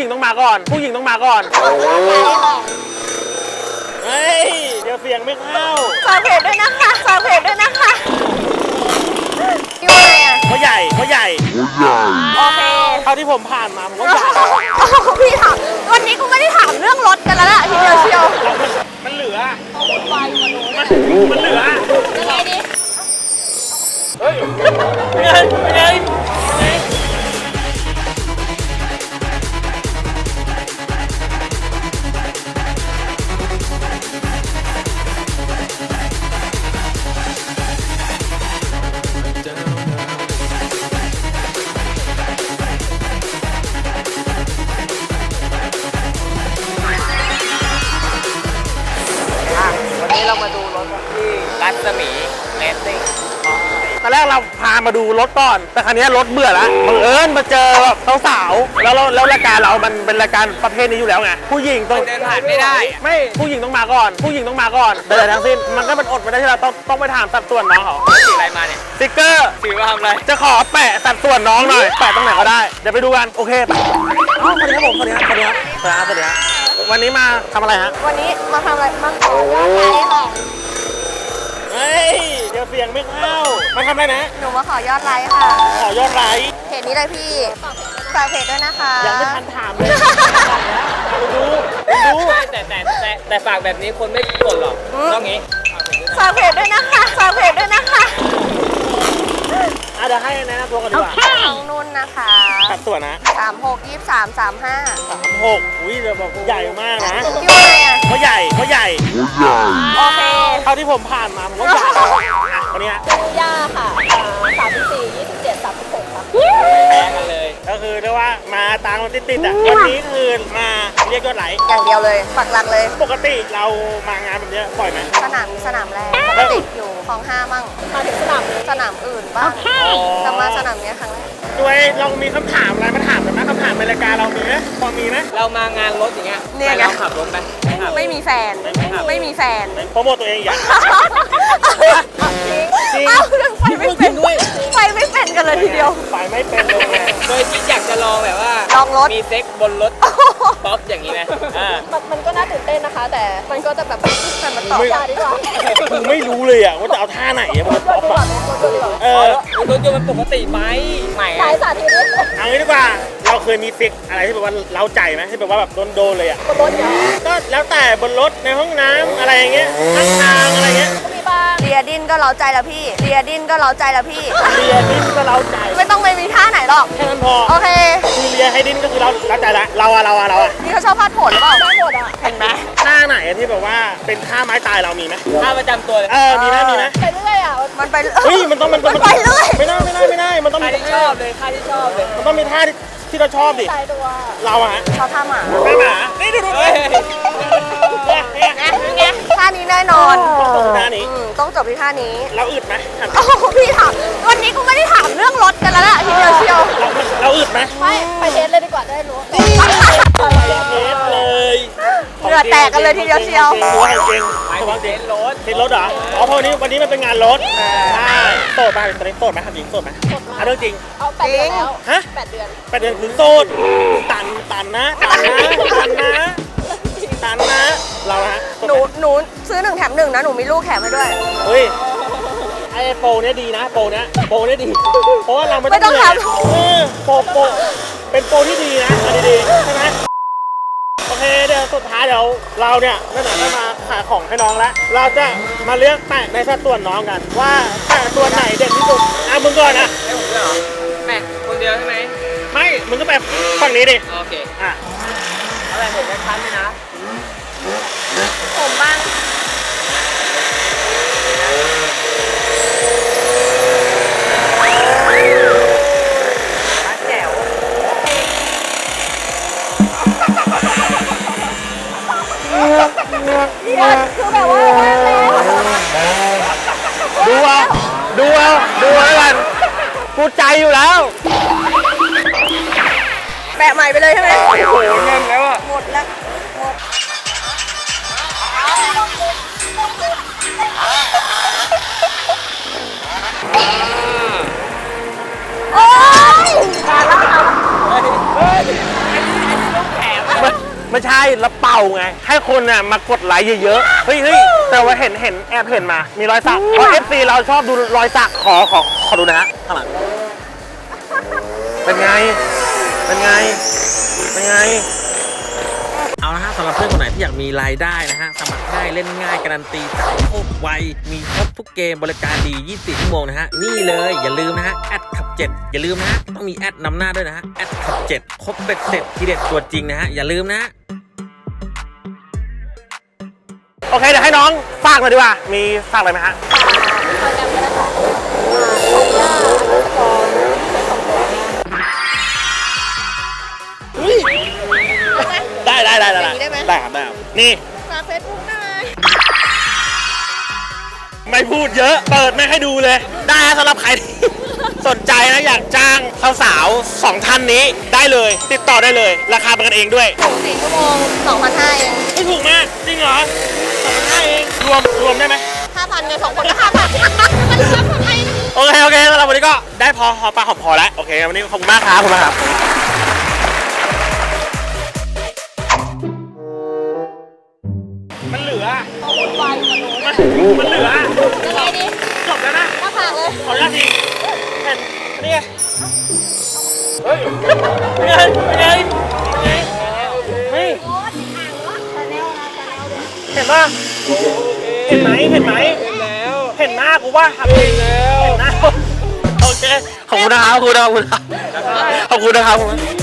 หญิงต้องมาก่อน ผู้หญิงต้องมาก่อน เฮ้ย เดี๋ยวเสียงไม่เข้าฝากเพจด้วยนะคะฝากเพจด้วยนะคะอยู่ไหนอะเขาใหญ่เขาใหญ่ โอเคเท่าที่ผมผ่านมาผมว่าใหญ่พี่ถามวันนี้กูไม่ได้ถามเรื่องรถกันแล้วล่ะทีเดียวเชียวเรามันมันเหลือมันมันเหลือยังไงดี เฮ้ย รัศมีเลสซิ่งตอนแรกเราพามาดูรถก่อน แต่ครั้นี้รถเบื่อแล้วบังเอิญมาเจอแบบสาวๆแล้วเราแล้วรายการเรามันเป็นรายการประเภทนี้อยู่แล้วไง ผู้หญิงต้องเดินผ่านไม่ได้อะไม่ผู้หญิงต้องมาก่อน ผู้หญิงต้องมาก่อนแต่ทั้งสิ้นมันก็เป็นอดไม่ได้ที่เราต้องต้องไปถามสัดส่วนน้องเขาสีอะไรมาเนี่ยสติ๊กเกอร์สีว่าทำอะไร จะขอแปะสัดส่วนน้องหน่อย แปะตรงไหนก็ได้ เดี๋ยวไปดูกัน โอเคไปอ๋อสวัสดีครับผมสวัสดีครับสวัสดีครับสวัสดีครับสวัสดีครับวันนี้มาทำอะไรฮะ วันนี้มาทำอะไรมาขอยอดไลค์ค่ะเฮ้ยเดี๋ยวเสียงไม่เข้ามาทำอะไรนะ หนูมาขอยอดไลค์ค่ะขอยอดไลค์เพจนี้เลยพี่ฝากเพจด้วยนะคะ ยังไม่ทันถามเลยดูดูแต่แต่แต่แต่ฝากแบบนี้คนไม่กดหรอกต้องงี้ฝากเพจด้วยนะคะฝากเพจด้วยนะคะ อะเดี๋ยวให้แนะนำตัวกันดีกว่าน้องนุ่นนะคะสัดส่วนนะสามหกยี่สามสามห้าสามหกอุ้ยเดี๋ยวบอกใหญ่มากนะอยู่ไหนอะเขาใหญ่เขาใหญ่โอเคเท่าที่ผมผ่านมาผมว่าใหญ่อะคนเนี้ยย่าค่ะสามสิบสี่ยี่สิบเจ็ดสามสิบหกค่ะแพ้ กันเลยก็คือเรียกว่ามาตามกันติดๆอะวันนี้คือมาเรียกยอดไลค์อย่างเดียวเลยปักหลักเลย ปกติเรามางานแบบเนี้ยบ่อยไหม สนามสนามแรกปกติอยู่คลองห้ามั่งมาถึงสนามสนามอื่นบ้างแต่มาสนามเนี้ยครั้งแรกด้วยเรามีคำถามอะไรมาถามกันไหมคำถามในรายการเรามีไหมพอมีไหมเรามางานรถอย่างเงี้ยเนี่ยไงเราขับรถไหมไม่ขับ ไม่มีแฟนไม่มีแฟน โปรโมทตัวเองอย่าง ถ มีเซ็กบนรถ ป๊อปอย่างนี้ไหมอ่า มันมันก็น่าตื่นเต้นนะคะ แต่มันก็จะแบบแต่มันตอบยากดีกว่ากูไม่รู้เลยอะว่าจะเอาท่าไหนอะมันป๊อปอะเออรถยนต์มันปกติไหมใหม่สายสาธิตนี่เอางี้ดีกว่า เราเคยมีฟิกอะไรที่แบบว่าเราใจไหมที่แบบว่าแบบโดนๆเลยอะบนรถเนาะก็แล้วแต่บนรถในห้องน้ำอะไรอย่างเงี้ยข้างทางอะไรเงี้ยก็มี บ้างเรียดินก็เล้าใจแล้วพี่เรียดินก็เล้าใจแล้วพี่เลียดิ้นก็เราใจไม่ต้องไปมีท่าไหนหรอก แค่นั้นพอโอเค คือเลียให้ดิ้นก็คือเราเราใจละเราอะเราอะเราอะนี่เขาชอบพาดโผนหรือเปล่าพาดโผนอะเห็นไหมท่าไหนอะที่แบบว่าเป็นท่าไม้ตายเรามีไหมท่าประจำตัวเลยเออมีไหมมีไหมไปเรื่อยอะ มันไปเฮ้ยมันต้องมันต้องมันไปเรื่อยไม่ได้ไม่ได้ไม่ได้มันต้องท่ามีที่ชอบเลยท่าที่ชอบเลย มันต้องมีท่าที่ที่เราชอบดิใจตัวเราอะฮะชอบท่าหมาท่าหมานี่ดูดูเฮ้ยเนี่ยเนี่ยไงไง ท่านี้แน่นอนต้องตรงท่านี้ อืมต้องจบที่ท่านี้เราอึดไหมถามโอ้โหพี่ถามวันนี้กูไม่ได้ถามเรื่องรถกันแล้วล่ะทีเดียวเชียว เราเราอึดไหมไม่ไปเทสเลยดีกว่าได้รู้เทสเลยเหงื่อแตกกันเลยทีเดียวเชียวจริงด้วยจริงหมายแต่ถึว่างจริเซ็งนรถเทสรถเหรออ๋อเพราะวันนี้วันนี้มันเป็นงานรถใช่โสดป่ะตอนนี้โสดไหมถามจริงโสดไหมอะเรื่องจริง เอาแปดเดือนแล้วฮะ แปดเดือน แปดเดือนถึงโสดตันตันนะตันนะตันนะ ตันนะ เราฮะหนูหนูซื้อหนึ่งแถมหนึ่งนะหนูมีลูกแถมให้ด้วย เฮ้ยไอ้โปรเนี้ยดีนะโปรเนี้ยโปรเนี้ยดี เพราะว่าเราไม่ไม่ต้ต้อองงเหนื่อยทำ เออโปรโปรเป็นโปรที่ดีนะอันนี้ดีใช่ไหมโอเคเดี๋ยวสุดท้ายเดี๋ยวเราเนี่ยนั่นแหละได้มาขายของให้น้องแล้วเราจะมาเลือกแปะในสัดส่วนน้องกัน ว่าแปะตัวไหนเด่นที่สุดอะมึงก่อนอะให้ผมด้วยเหรอแม่คนเดียวใช่ไหมไม่มึงก็แปะฝั่งนี้ดิโอเคอะ เอาแบบผมชัดๆเลยนะ ผมบ้างชัดแจ๋วคือแบบว่าว่างแล้วดูเอาดูเอาดูเอาแล้วกันกูใจอยู่แล้ว แปะใหม่ไปเลยใช่ไหมโอ้โหแน่นแล้วอะหมดแล้วหมด โอ้ยเฮ้ยเฮ้ยอันไม่ใช่แล้วเป่าไง ให้คนน่ะมากดไลค์เยอะๆ เฮ้ยเฮ้ยแต่ว่าเห็นเห็นแอบเห็นมา มีรอยสักเพราะ FC เราชอบดูรอยสักขอขอขอดูนะฮะข้างหลังเป็นไง เป็นไง เป็นไงำหรับเพื่อนคนไหนที่อยากมีรายได้นะฮะสมัครได้เล่นง่ายการันตีจ่ายโคตรไวมีครบทุกเกมบริการดี 24 ชั่วโมงนะฮะนี่เลยอย่าลืมนะฮะแอดขับ 7 อย่าลืมนะฮะต้องมีแอดนำหน้าด้วยนะฮะแอดขับ 7 ครบเป็ดเสร็จทีเด็ดตัวจริงนะฮะอย่าลืมนะฮะโอเคเดี๋ยวให้น้องฝากหน่อยดีกว่า มีฝากอะไรไหมฮะ ได้ได้ได้อย่างนี้ได้ไหม ได้ครับได้ครับนี่ฝากเฟซบุ๊กหน่อยไม่พูดเยอะ เปิดไม่ให้ดูเลย ได้ฮะสำหรับใครที่ สนใจนะอยากจ้างสาวๆสองท่านนี้ได้เลย ติดต่อได้เลย ราคาเป็นกันเองด้วยส่งสี่ชั่วโมง2,500เองไม่ถูกมาก จริงเหรอสองพันห้าเองรวมรวมได้ไหม5,000ในสองคนก็5,000มันรับทำไม โอเค โอเคสำหรับวันนี้ก็ได้พอหอมปากหอมพอแล้ว โอเค วันนี้ขอบคุณมากครับขอบคุณมากครับ ไวกว่าหนูมันมันเหลือยังไงดีจบแล้วนะหน้าผากเลยขออนุญาตทีเห็นนี่ไงเฮ้ยเป็นไงเป็นไงเป็นไงเฮ้ยเห็นป่ะเห็นไหมเห็นไหมเห็นแล้วเห็นหน้ากูป่ะเห็นแล้วเห็นหน้าโอเคขอบคุณนะครับขอบคุณนะครับขอบคุณนะครับขอบคุณนะครับ